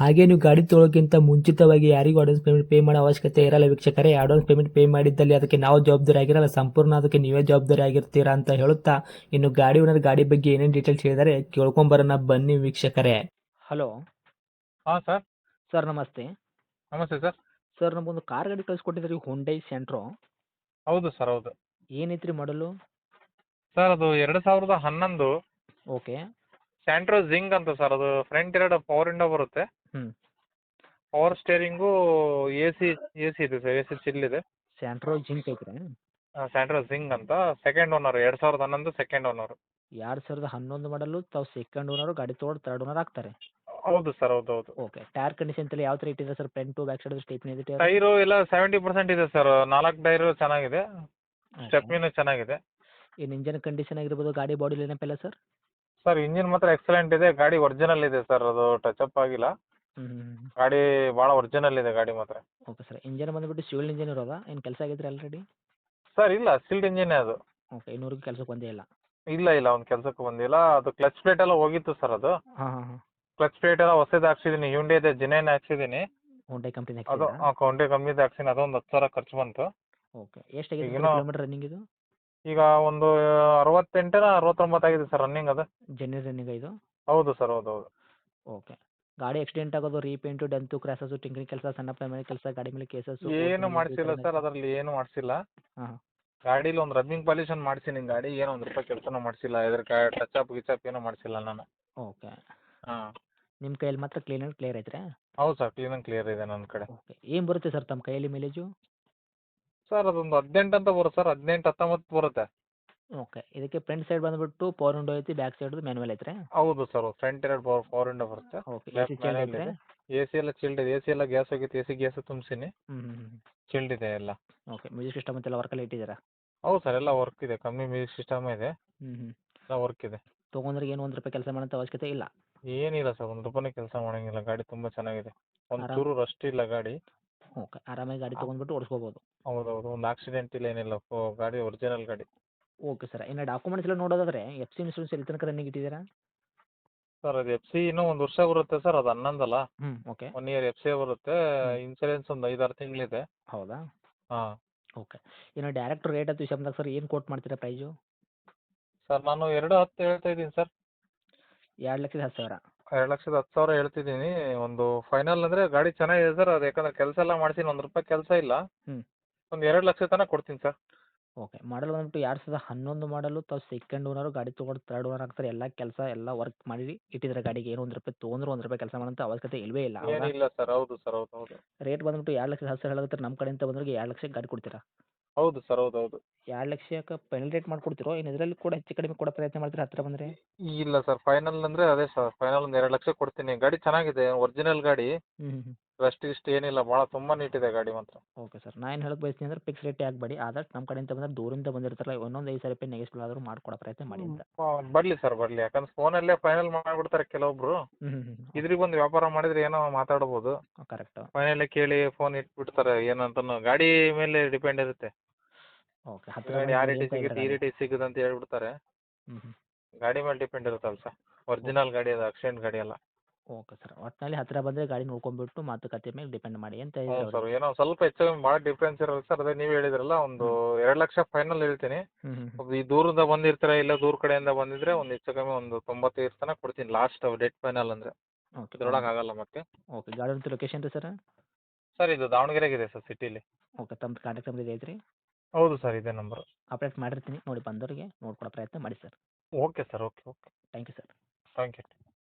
ಹಾಗೆ ನೀವು ಗಾಡಿ ತೊಳೋಕ್ಕಿಂತ ಮುಂಚಿತವಾಗಿ ಯಾರಿಗೂ ಅಡ್ವಾನ್ಸ್ ಪೇಮೆಂಟ್ ಪೇ ಮಾಡೋ ಅವಶ್ಯಕತೆ ಇರಲ್ಲ ವೀಕ್ಷಕರೇ. ಅಡ್ವಾನ್ಸ್ ಪೇಮೆಂಟ್ ಪೇ ಮಾಡಿದ್ದಲ್ಲಿ ಅದಕ್ಕೆ ನಾವು ಜವಾಬ್ದಾರಿ ಆಗಿರಲ್ಲ. ಸಂಪೂರ್ಣ ಅದಕ್ಕೆ ನೀವೇ ಜವಾಬ್ದಾರಿ ಆಗಿರ್ತೀರಾ ಅಂತ ಹೇಳುತ್ತಾ ಇನ್ನು ಗಾಡಿ ಓನರ್ ಗಾಡಿ ಬಗ್ಗೆ ಏನೇನು ಡೀಟೇಲ್ಸ್ ಹೇಳಿದರೆ ಕೇಳ್ಕೊಂಬರೋಣ ಬನ್ನಿ ವೀಕ್ಷಕರೇ. ಹಲೋ ಹಾಂ ಸರ್ ಸರ್ ನಮಸ್ತೆ. ನಮಸ್ತೆ ಸರ್ ಸರ್ ನಮಗೊಂದು ಕಾರ್ ಗಾಡಿ ಕಳಿಸ್ಕೊಟ್ಟಿದ್ರಿ ಹುಂಡೈ ಸೆಂಟ್ರೋ ಹೌದು ಸರ್ ಹೌದು. ಏನೈತ್ರಿ ಮಾಡಲು ಸರ್ ಅದು ಎರಡು ಸಾವಿರದ ಹನ್ನೊಂದು ಓಕೆ ಸ್ಯಾಂಟ್ರೋ ಜಿಂಗ್ ಅಂತ ಸರ್ ಅದು ಫ್ರಂಟ್ ಎರಡು ಪವರ್ ಇಂಡೋ ಬರುತ್ತೆ. ಹ್ಮ್. Power steering A C A C ಇದೆ ಸರ್ ಎ ಸಿ ಚಿಲ್ ಇದೆ. ಸ್ಯಾಂಟ್ರೋ ಜಿಂಕ್ ಐತ್ರಿ? ಸ್ಯಾಂಟ್ರೋ ಜಿಂಕ್ ಅಂತ. ಸೆಕೆಂಡ್ ಓನರ್ ಎರಡು ಸಾವಿರದ ಹನ್ನೊಂದು ಸೆಕೆಂಡ್ ಓನರ್ ಎರಡು ಸಾವಿರದ ಹನ್ನೊಂದು ಮಾಡಲು ತಾವು ಸೆಕೆಂಡ್ ಓನರು ಗಾಡಿ ತೊಗೊಂಡು ತರ್ಡ್ ಓನರ್ ಆಗ್ತಾರೆ? ಹೌದು ಸರ್ ಹೌದು ಹೌದು. ಓಕೆ ಟೈರ್ ಕಂಡೀಷನ್ ತಲೆ ಯಾವ ಥರ ಇಟ್ಟಿದೆ sir? Front back side stepney ಇದೆ ಟೈರು ಎಲ್ಲ ಸೆವೆಂಟಿ ಪರ್ಸೆಂಟ್ ಇದೆ ಸರ್. ನಾಲ್ಕು ಟೈರು ಚೆನ್ನಾಗಿದೆ. ಸ್ಟೆಪ್ನಿನೂ ಚೆನ್ನಾಗಿದೆ. ಏನು ಇಂಜಿನ್ ಕಂಡೀಷನ್ ಆಗಿರ್ಬೋದು ಗಾಡಿ ಬಾಡಿ ಏನಪ್ಪಿಲ್ಲ ಸರ್? ಸರ್ ಇಂಜಿನ್ ಮಾತ್ರ ಎಕ್ಸಲೆಂಟ್ ಇದೆ. ಗಾಡಿ ಒರಿಜಿನಲ್ ಇದೆ ಸರ್. ಅದು ಟಚ್ ಅಪ್ ಆಗಿಲ್ಲ. ಹ್ಞೂ ಹ್ಞೂ ಗಾಡಿ ಭಾಳ ಒರಿಜಿನಲ್ ಇದೆ ಗಾಡಿ ಮಾತ್ರ. ಓಕೆ ಸರ್ ಇಂಜಿನ್ ಬಂದ್ಬಿಟ್ಟು ಸಿವಿಲ್ ಇಂಜಿನ್ ಇರೋದಾ? ಏನು ಕೆಲಸ ಆಗಿದ್ರೆ ಆಲ್ರೆಡಿ ಸರ್ ಇಲ್ಲ ಸಿಲ್ಡ್ ಇಂಜಿನೇ ಅದು. ಓಕೆ ಇನ್ನೂರಿಗೆ ಕೆಲಸಕ್ಕೆ ಒಂದೇ ಇಲ್ಲ. ಇಲ್ಲ ಇಲ್ಲ ಒಂದು ಕೆಲಸಕ್ಕೆ ಬಂದಿಲ್ಲ ಅದು ಕ್ಲಚ್ ಪ್ಲೇಟ್ ಎಲ್ಲ ಹೋಗಿತ್ತು ಸರ್ ಅದು. ಹಾಂ ಹಾಂ ಹಾಂ. ಕ್ಲಚ್ ಪ್ಲೇಟ್ ಎಲ್ಲ ಹೊಸದು ಹಾಕ್ಸಿದೀನಿ ಇದೆ ಜಿನೈನ್ ಹಾಕ್ಸಿದ್ದೀನಿ ಹೋಂಡೈ ಕಂಪ್ನಿ ಅದು ಕೌಂಟಿ ಕಂಪ್ನಿದು ಹಾಕ್ಸಿನಿ ಅದೊಂದು ಹತ್ತು ಸಾವಿರ ಖರ್ಚು ಬಂತು. ಓಕೆ ಎಷ್ಟಾಗಿದೆ ಏನೋ ಕಿಲೋಮೀಟರ್ ರನ್ನಿಂಗ್ ಇದು? ಈಗ ಒಂದು ಅರವತ್ತೆಂಟರ ಅರವತ್ತೊಂಬತ್ತು ಆಗಿದೆ ಸರ್ ರನ್ನಿಂಗ್ ಅದು. ಜೆನ್ಯೂನ್ ರನ್ನಿಂಗ್ ಇದು ಹೌದು ಸರ್ ಹೌದು ಹೌದು. ಓಕೆ ಗಾಡಿ ಆಕ್ಸಿಡೆಂಟ್ ಆಗೋದು ರೀಪೇಂಟು ಡೆಂತು ಕ್ರಾಸಸ್ ಟಿಂಕರಿಂಗ್ ಕೆಲಸ ಸಣ್ಣ ಪ್ರಮಾಣ ಕೆಲಸ ಗಾಡಿ ಮೇಲೆ ಕೇಸಸ್ ಏನು ಮಾಡಿಸಿಲ್ಲ ಸರ್ ಅದರಲ್ಲಿ ಏನು ಮಾಡಿಸಿಲ್ಲ. ಗಾಡಿಲಿ ಗಾಡೀಲಿ ಒಂದು ರಬ್ಬಿಂಗ್ ಪಾಲಿಷನ್ ಮಾಡಿಸಿನಿ ಗಾಡಿ ಏನೋ ಒಂದು ರೂಪಾಯಿ ಕೆಲಸನೂ ಮಾಡಿಸಿಲ್ಲ. ಇದ್ರ ಟಚ್ ಅಪ್ ಗಿಚಪ್ ಏನೂ ಮಾಡಿಸಿಲ್ಲ ನಾನು. ಓಕೆ. ಹಾ. ನಿಮ್ಮ ಕೈಯಲ್ಲಿ ಮಾತ್ರ ಕ್ಲೀನ್ ಅಂಡ್ ಕ್ಲಿಯರ್ ಐತ್ರಾ? ಹೌದು ಸರ್ ಕ್ಲೀನ್ ಅಂಡ್ ಕ್ಲಿಯರ್ ಇದೆ ನನ್ನ ಕಡೆ. ಓಕೆ. ಏನು ಬರುತ್ತೆ ಸರ್ ತಮ್ಮ ಕೈಯಲ್ಲಿ ಮೈಲೇಜು ಸರ್ ಅದೊಂದು ಹದಿನೆಂಟು ಅಂತ ಬರುತ್ತೆ ಸರ್ ಹದಿನೆಂಟು ಹತ್ತೊಂಬತ್ತು ಬರುತ್ತೆ. ಓಕೆ. ಇದಕ್ಕೆ ಫ್ರಂಟ್ ಸೈಡ್ ಬಂದ್ಬಿಟ್ಟು ಪವರ್ ವಿಂಡೋ ಐತಿ ಬ್ಯಾಕ್ ಸೈಡ್ ಮ್ಯಾನುವಲ್ ಐತ್ರಿ? ಹೌದು ಸರ್ ಫ್ರಂಟ್ ಎರಡು ಪವರ್ ಪವರ್ ವಿಂಡೋ ಬರುತ್ತೆ. ಓಕೆ ಎ ಸಿ ಐತ್ರಿ. ಎ ಎಲ್ಲ ಚಿಲ್ಡ್ ಇದೆ. ಎ ಸಿ ಎಲ್ಲ ಗ್ಯಾಸ್ ಹೋಗಿತ್ತು. ಎ ಸಿ ಗ್ಯಾಸ್ ತುಂಬಿಸಿನಿ ಹ್ಞೂ ಚಿಲ್ಡ್ ಇದೆ ಎಲ್ಲ. ಓಕೆ ಮ್ಯೂಸಿಕ್ ಸಿಸ್ಟಮ್ ಅಂತೆಲ್ಲ ವರ್ಕಲ್ಲಿ ಇಟ್ಟಿದ್ದೀರಾ? ಹೌದು ಸರ್ ಎಲ್ಲ ವರ್ಕ್ ಇದೆ. ಕಮ್ಮಿ ಮ್ಯೂಸಿಕ್ ಸಿಸ್ಟಮ್ ಇದೆ. ಹ್ಞೂ ಹ್ಞೂ ಎಲ್ಲ ವರ್ಕ್ ಇದೆ. ತೊಗೊಂಡ್ರೆ ಏನು ಒಂದು ರೂಪಾಯಿ ಕೆಲಸ ಮಾಡೋಂಥ ಅವಶ್ಯಕತೆ ಇಲ್ಲ? ಏನಿಲ್ಲ ಸರ್ ಒಂದು ರೂಪಾಯಿ ಕೆಲಸ ಮಾಡಂಗಿಲ್ಲ. ಗಾಡಿ ತುಂಬ ಚೆನ್ನಾಗಿದೆ. ಒಂದು ಆರಾಮ್- ಚೂರು ರಸ್ಟ್ ಇಲ್ಲ ಗಾಡಿ. ಓಕೆ ಆರಾಮಾಗಿ ಗಾಡಿ ತೊಗೊಂಡ್ಬಿಟ್ಟು ಓಡಿಸ್ಕೋಬೋದು. ಹೌದೌದು ಒಂದು ಆಕ್ಸಿಡೆಂಟ್ ಇಲ್ಲ ಏನಿಲ್ಲ. ಗಾಡಿ ಒರಿಜಿನಲ್ ಗಾಡಿ. ಓಕೆ ಸರ್ ಇನ್ನು ಡಾಕ್ಯುಮೆಂಟ್ಸ್ ಎಲ್ಲ ನೋಡೋದಾದ್ರೆ ಎಫ್ ಸಿ ಇನ್ಸೂರೆನ್ಸ್ ಎಲ್ಲಿ ತನಕ ರನ್ನಿಂಗ್ ಇಟ್ಟಿದ್ದೀರಾ? ಸರ್ ಅದು ಎಫ್ ಸಿ ಇನ್ನೂ ಒಂದು ವರ್ಷ ಬರುತ್ತೆ ಸರ್ ಅದು ಹನ್ನೊಂದಲ್ಲ. ಹ್ಞೂ okay one year F C ಬರುತ್ತೆ. ಇನ್ಸೂರೆನ್ಸ್ ಒಂದು ಐದಾರು ತಿಂಗಳಿದೆ. ಹೌದಾ? ಹಾಂ. ಓಕೆ ಇನ್ನು ಡೈರೆಕ್ಟ್ ರೇಟ್ ಅಂತ ವಿಷಯದಾಗ ಸರ್ ಏನು ಕೋಟ್ ಮಾಡ್ತೀರಾ ಪ್ರೈಸು ಸರ್ ನಾನು ಎರಡು ಹತ್ತು ಹೇಳ್ತಾ ಇದ್ದೀನಿ ಸರ್ ಎರಡು ಲಕ್ಷದ ಹತ್ತು ಸಾವಿರ. ಎರಡು ಲಕ್ಷದ ಹತ್ತು ಸಾವಿರ ಹೇಳ್ತಿದ್ದೀನಿ. ಒಂದು ಫೈನಲ್ ಅಂದರೆ ಗಾಡಿ ಚೆನ್ನಾಗಿದೆ ಸರ್ ಅದು ಯಾಕಂದ್ರೆ ಕೆಲಸ ಎಲ್ಲ ಮಾಡ್ತೀನಿ ಒಂದು ರೂಪಾಯಿ ಕೆಲಸ ಇಲ್ಲ. ಹ್ಞೂ ಒಂದು ಎರಡು ಲಕ್ಷ ತನಕ ಕೊಡ್ತೀನಿ ಸರ್ ಓಕೆ. ಮಾಡಲ್ ಬಂದ್ಬಿಟ್ಟು ಎರಡು ಸಾವಿರದ ಹನ್ನೊಂದು ಮಾಡಲು ತಾವು ಸೆಕೆಂಡ್ ಓನರು ಗಾಡಿ ತೊಗೊಂಡು ತರ್ಡ್ ಓನರ್ ಆಗ್ತಾರೆ. ಎಲ್ಲ ಕೆಲಸ ಎಲ್ಲ ವರ್ಕ್ ಮಾಡಿ ಇಟ್ಟಿದ್ದಾರೆ ಗಾಡಿಗೆ ಏನು ಒಂದು ರೂಪಾಯಿ ತೊಗೊಂಡ್ರು ಒಂದು ರೂಪಾಯಿ ಕೆಲಸ ಮಾಡೋಂತ ಅವಶ್ಯಕತೆ ಇಲ್ಲವೇ ಇಲ್ಲ. ಏನಿಲ್ಲ ಸರ್. ಹೌದು ಸರ್. ಹೌದು ಹೌದು. ರೇಟ್ ಬಂದ್ಬಿಟ್ಟು ಎರಡು ಲಕ್ಷ ಹತ್ತು ಸಾವಿರ ಹೇಳಿದ್ರೆ ನಮ್ಮ ಕಡೆಯಿಂದ ಬಂದ್ರಿಗೆ ಎರಡು ಲಕ್ಷಕ್ಕೆ ಗಾಡಿ ಕೊಡ್ತೀರಾ? ಹೌದು ಸರ್. ಹೌದು ಹೌದು. ಎರಡು ಲಕ್ಷಕ್ಕೆ ಫೈನಲ್ ರೇಟ್ ಮಾಡ್ಕೊಡ್ತೀರೋ? ಇನ್ನು ಇದರಲ್ಲಿ ಕೂಡ ಹೆಚ್ಚು ಕಡಿಮೆ ಕೊಡೋ ಪ್ರಯತ್ನ ಮಾಡ್ತೀರಾ ಹತ್ತಿರ ಬಂದರೆ? ಇಲ್ಲ ಸರ್. ಫೈನಲ್ ಅಂದ್ರೆ ಅದೇ ಸರ್. ಫೈನಲ್ ಒಂದು ಎರಡು ಲಕ್ಷ ಕೊಡ್ತೀನಿ. ಗಾಡಿ ಚೆನ್ನಾಗಿದೆ. ಒರಿಜಿನಲ್ ಗಾಡಿ. ರಸ್ಟ್ ಗಿಸ್ಟ್ ಏನಿಲ್ಲ ಭಾಳ ತುಂಬ ನೀಟಿದೆ ಗಾಡಿ ಮಾತ್ರ. ಓಕೆ ಸರ್ ನಾನು ಏನು ಹೇಳಕ್ಕೆ ಬಯಸ್ತೀನಿ ಅಂದ್ರೆ ಫಿಕ್ಸ್ ರೇಟ್ ಆಗಬೇಡಿ ಆದಷ್ಟು ನಮ್ಮ ಕಡೆಯಿಂದ ಬಂದ್ರೆ ದೂರಿಂದ ಬಂದಿರ್ತಾರಲ್ಲ ಒಂದೊಂದು ಐದು ಸಾವಿರ ರೂಪಾಯಿ ನೆಗೆಸ್ಟ್ ಆದರೂ ಮಾಡ್ಕೊಡೋ ಪ್ರಯತ್ನ ಮಾಡಿ ಅಂತ. ಬರಲಿ ಸರ್ ಬರಲಿ. ಯಾಕಂದ್ರೆ ಫೋನಲ್ಲೇ ಫೈನಲ್ ಮಾಡಿಬಿಡ್ತಾರೆ ಕೆಲವೊಬ್ರು. ಇದ್ರಿಗೆ ಬಂದು ವ್ಯಾಪಾರ ಮಾಡಿದ್ರೆ ಏನೋ ಮಾತಾಡ್ಬೋದು. ಕರೆಕ್ಟ್ ಫೈನಲ್ಲೇ ಕೇಳಿ ಫೋನ್ ಇಟ್ಬಿಡ್ತಾರೆ ಏನಂತನೂ ಗಾಡಿ ಮೇಲೆ ಡಿಪೆಂಡ್ ಇರುತ್ತೆ. ಓಕೆ ಹತ್ತು ಗಾಡಿ ಆ ರೇಟಿಗೆ ಸಿಗುತ್ತೆ ಈ ರೇಟಿಗೆ ಸಿಗುತ್ತೆ ಅಂತ ಹೇಳ್ಬಿಡ್ತಾರೆ. ಗಾಡಿ ಮೇಲೆ ಡಿಪೆಂಡ್ ಇರುತ್ತಲ್ಲ ಸರ್ ಒರಿಜಿನಲ್ ಗಾಡಿ ಅದು ಆಕ್ಸಿಡೆಂಟ್ ಗಾಡಿ ಅಲ್ಲ. Okay sir. ಒಟ್ಟಿನಲ್ಲಿ ಹತ್ತಿರ ಬಂದರೆ ಗಾಡಿ ನೋಡ್ಕೊಂಡ್ಬಿಟ್ಟು ಮಾತುಕತೆ ಮೇಲೆ ಡಿಪೆಂಡ್ ಮಾಡಿ ಅಂತ ಹ್ಞೂ ಹೇಳಿದ್ರು ಸರ್. ಏನೋ ಸ್ವಲ್ಪ ಹೆಚ್ಚು ಕಮ್ಮಿ ಭಾಳ ಡಿಫ್ರೆನ್ಸ್ ಇರೋದು ಸರ್. ಅದೇ ನೀವು ಹೇಳಿದ್ರಲ್ಲ ಒಂದು ಎರಡು ಲಕ್ಷ ಫೈನಲ್ ಹೇಳ್ತೀನಿ. ಈ ದೂರದಿಂದ ಬಂದಿರ್ತಾರೆ ಇಲ್ಲ ದೂರ ಕಡೆಯಿಂದ ಬಂದಿದ್ರೆ ಒಂದು ಹೆಚ್ಚು ಕಮ್ಮಿ ಒಂದು ತೊಂಬತ್ತೈದು ತನಕ ಕೊಡ್ತೀನಿ ಲಾಸ್ಟ್ ಡೆಟ್ ಫೈನಲ್ ಅಂದರೆ. ಓಕೆ. ಇದ್ರೊಳಗೆ ಆಗಲ್ಲ ಮತ್ತೆ. ಓಕೆ. ಗಾಡಿ ಅಂತ ಲೊಕೇಶನ್ ರೀ ಸರ್? ಸರ್ ಇದು ದಾವಣಗೆರೆಗಿದೆ ಸರ್ ಸಿಟಿಲಿ ಓಕೆ. ತಮ್ಮ ಕಾಂಟ್ಯಾಕ್ಟ್ ನಂಬರ್ ಇದೆ ಐತ್ರಿ? ಹೌದು ಸರ್ ಇದೇ ನಂಬರ್ ಅಪ್ಡೇಟ್ ಮಾಡಿರ್ತೀನಿ. ನೋಡಿ ಬಂದವರಿಗೆ ನೋಡ್ಕೊಡೋ ಪ್ರಯತ್ನ ಮಾಡಿ sir. Okay sir okay okay. Thank you sir thank you